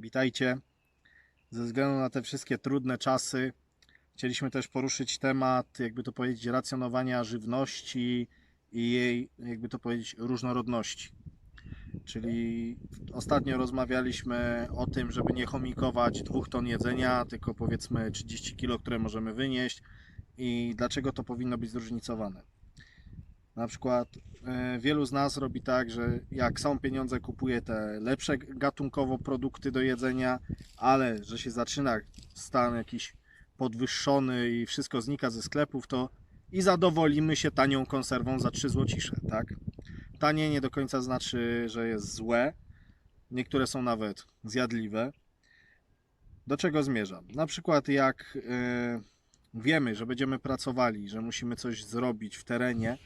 Witajcie. Ze względu na te wszystkie trudne czasy, chcieliśmy też poruszyć temat, jakby to powiedzieć, racjonowania żywności i jej, jakby to powiedzieć, różnorodności. Czyli ostatnio rozmawialiśmy o tym, żeby nie chomikować dwóch ton jedzenia, tylko powiedzmy 30 kg, które możemy wynieść i dlaczego to powinno być zróżnicowane. Na przykład e, wielu z nas robi tak, że jak są pieniądze, kupuje te lepsze gatunkowo produkty do jedzenia, ale że się zaczyna stan jakiś podwyższony i wszystko znika ze sklepów, to i zadowolimy się tanią konserwą za 3 złocisze, tak? Tanie nie do końca znaczy, że jest złe. Niektóre są nawet zjadliwe. Do czego zmierzam? Na przykład jak e, wiemy, że będziemy pracowali, że musimy coś zrobić w terenie,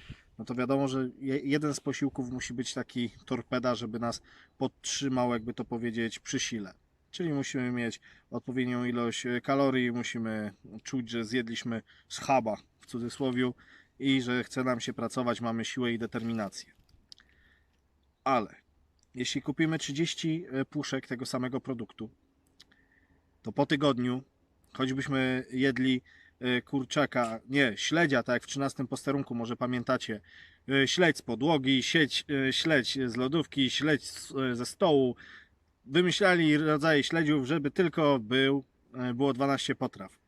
no to wiadomo, że je- jeden z posiłków musi być taki torpeda, żeby nas podtrzymał, jakby to powiedzieć, przy sile. Czyli musimy mieć odpowiednią ilość e, kalorii, musimy czuć, że zjedliśmy schaba w cudzysłowie i że chce nam się pracować, mamy siłę i determinację. Ale jeśli kupimy 30 puszek tego samego produktu, to po tygodniu, choćbyśmy jedli e, kurczaka, nie, śledzia, tak jak w 13 posterunku, może pamiętacie, e, śledź z podłogi, sieć, e, śledź z lodówki, śledź ze stołu, wymyślali rodzaje śledziów, żeby tylko był, było 12 potraw.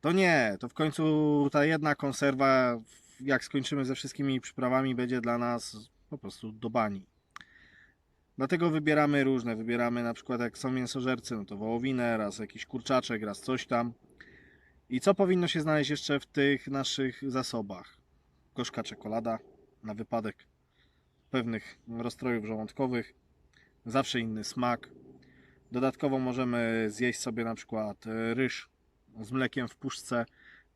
To nie, to w końcu ta jedna konserwa, jak skończymy ze wszystkimi przyprawami, będzie dla nas po prostu do bani. Dlatego wybieramy różne, wybieramy na przykład jak są mięsożercy, no to wołowinę, raz jakiś kurczaczek, raz coś tam. I co powinno się znaleźć jeszcze w tych naszych zasobach? Gorzka czekolada na wypadek pewnych rozstrojów żołądkowych, zawsze inny smak. Dodatkowo możemy zjeść sobie na przykład e, ryż z mlekiem w puszce.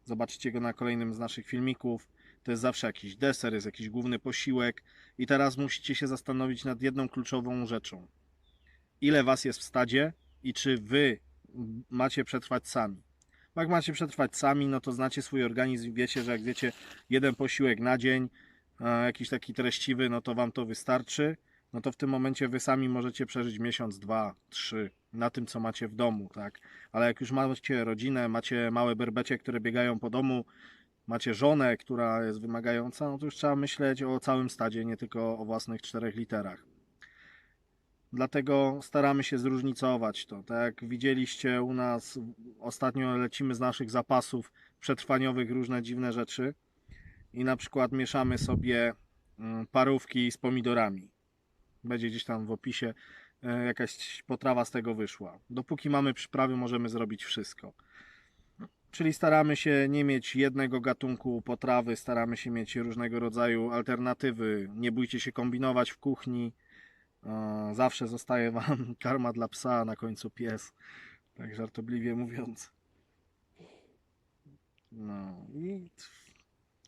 Zobaczycie go na kolejnym z naszych filmików. To jest zawsze jakiś deser, jest jakiś główny posiłek. I teraz musicie się zastanowić nad jedną kluczową rzeczą. Ile was jest w stadzie i czy wy macie przetrwać sami? Jak macie przetrwać sami, no to znacie swój organizm i wiecie, że jak wiecie jeden posiłek na dzień, e, jakiś taki treściwy, no to wam to wystarczy. No to w tym momencie wy sami możecie przeżyć miesiąc, dwa, trzy na tym, co macie w domu, tak? Ale jak już macie rodzinę, macie małe berbecie, które biegają po domu, macie żonę, która jest wymagająca, no to już trzeba myśleć o całym stadzie, nie tylko o własnych czterech literach. Dlatego staramy się zróżnicować to. Tak jak widzieliście u nas, ostatnio lecimy z naszych zapasów przetrwaniowych różne dziwne rzeczy i na przykład mieszamy sobie mm, parówki z pomidorami. Będzie gdzieś tam w opisie e, jakaś potrawa z tego wyszła. Dopóki mamy przyprawy, możemy zrobić wszystko. Czyli staramy się nie mieć jednego gatunku potrawy, staramy się mieć różnego rodzaju alternatywy. Nie bójcie się kombinować w kuchni. Zawsze zostaje Wam karma dla psa, na końcu pies. Tak żartobliwie mówiąc. No i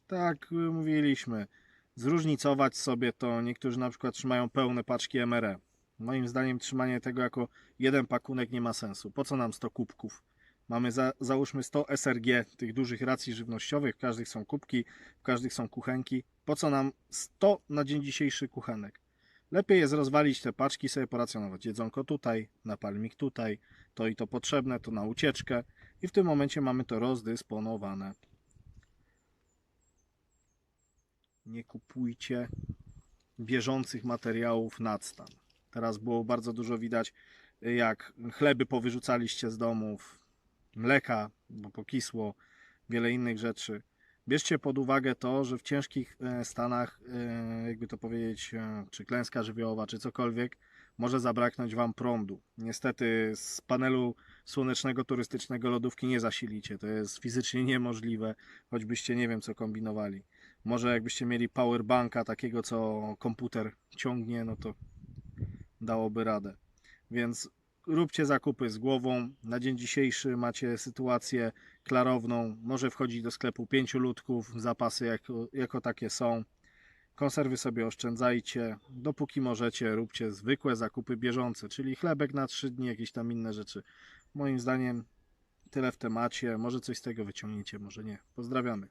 tak mówiliśmy, zróżnicować sobie to. Niektórzy na przykład trzymają pełne paczki MRE. Moim zdaniem trzymanie tego jako jeden pakunek nie ma sensu. Po co nam 100 kubków? Mamy za, załóżmy 100 SRG, tych dużych racji żywnościowych, w każdych są kubki, w każdych są kuchenki. Po co nam 100 na dzień dzisiejszy kuchenek? Lepiej jest rozwalić te paczki, sobie poracjonować jedzonko tutaj, napalmik tutaj, to i to potrzebne, to na ucieczkę i w tym momencie mamy to rozdysponowane. Nie kupujcie bieżących materiałów nadstan. Teraz było bardzo dużo widać, jak chleby powyrzucaliście z domów, mleka, bo pokisło, wiele innych rzeczy. Bierzcie pod uwagę to, że w ciężkich e, stanach, e, jakby to powiedzieć, e, czy klęska żywiołowa, czy cokolwiek, może zabraknąć Wam prądu. Niestety z panelu słonecznego turystycznego lodówki nie zasilicie. To jest fizycznie niemożliwe, choćbyście nie wiem co kombinowali. Może jakbyście mieli powerbanka takiego, co komputer ciągnie, no to dałoby radę. Więc róbcie zakupy z głową. Na dzień dzisiejszy macie sytuację klarowną. Może wchodzić do sklepu pięciu ludków, zapasy jako, jako takie są. Konserwy sobie oszczędzajcie. Dopóki możecie, róbcie zwykłe zakupy bieżące, czyli chlebek na trzy dni, jakieś tam inne rzeczy. Moim zdaniem tyle w temacie. Może coś z tego wyciągniecie, może nie. Pozdrawiamy.